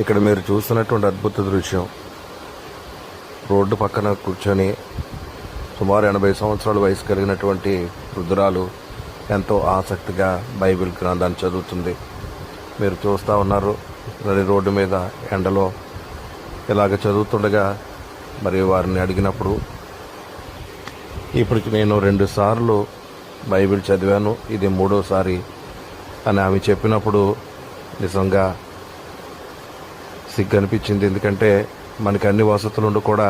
ఇక్కడ మీరు చూస్తున్నటువంటి అద్భుత దృశ్యం. రోడ్డు పక్కన కూర్చొని సుమారు ఎనభై సంవత్సరాల వయసు కలిగినటువంటి వృద్ధురాలు ఎంతో ఆసక్తిగా బైబిల్ గ్రంథాన్ని చదువుతుంది. మీరు చూస్తూ ఉన్నారు మరి రోడ్డు మీద ఎండలో ఇలాగ చదువుతుండగా మరి వారిని అడిగినప్పుడు ఇప్పటికి నేను రెండు సార్లు బైబిల్ చదివాను ఇది మూడోసారి అని ఆమె చెప్పినప్పుడు నిజంగా సిగ్గు అనిపించింది. ఎందుకంటే మనకి అన్ని వసతులు ఉండి కూడా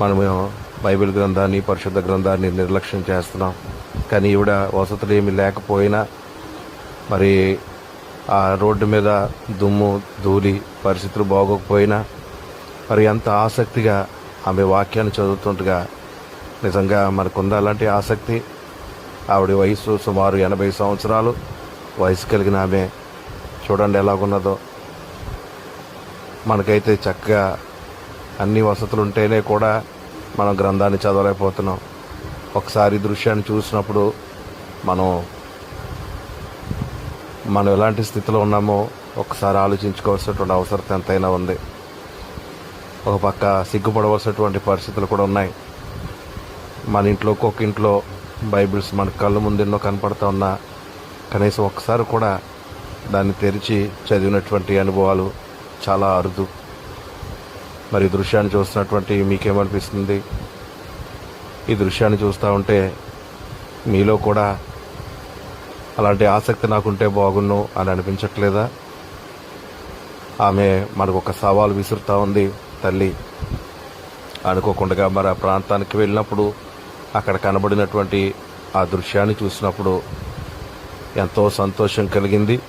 మనము బైబిల్ గ్రంథాన్ని పరిశుద్ధ గ్రంథాన్ని నిర్లక్ష్యం చేస్తున్నాం. కానీ ఈవిడ వసతులు ఏమి లేకపోయినా మరి ఆ రోడ్డు మీద దుమ్ము ధూళి పరిస్థితులు బాగోకపోయినా మరి ఎంత ఆసక్తిగా ఆమె వాక్యాన్ని చదువుతుండగా నిజంగా మనకుందా అలాంటి ఆసక్తి? ఆవిడ వయసు సుమారు ఎనభై సంవత్సరాలు. వయసు కలిగిన ఆమె చూడండి ఎలాగున్నదో. మనకైతే చక్కగా అన్ని వసతులు ఉంటేనే కూడా మనం గ్రంథాన్ని చదవలేకపోతున్నాం. ఒకసారి దృశ్యాన్ని చూసినప్పుడు మనం మనం ఎలాంటి స్థితిలో ఉన్నామో ఒకసారి ఆలోచించుకోవాల్సినటువంటి అవసరం ఎంతైనా ఉంది. ఒక పక్క సిగ్గుపడవలసినటువంటి పరిస్థితులు కూడా ఉన్నాయి. మన ఇంట్లో ఒక్కొక్క ఇంట్లో బైబిల్స్ మన కళ్ళ ముందు ఎన్నో కనపడుతూ ఉన్నా కనీసం ఒకసారి కూడా దాన్ని తెరిచి చదివినటువంటి అనుభవాలు చాలా అరుదు. మరి దృశ్యాన్ని చూస్తున్నటువంటి మీకేమనిపిస్తుంది? ఈ దృశ్యాన్ని చూస్తూ ఉంటే మీలో కూడా అలాంటి ఆసక్తి నాకుంటే బాగున్ను అని అనిపించట్లేదా? ఆమె మనకు ఒక సవాల్ విసురుతూ ఉంది తల్లి. అనుకోకుండా మరి ఆ ప్రాంతానికి వెళ్ళినప్పుడు అక్కడ కనబడినటువంటి ఆ దృశ్యాన్ని చూసినప్పుడు ఎంతో సంతోషం కలిగింది.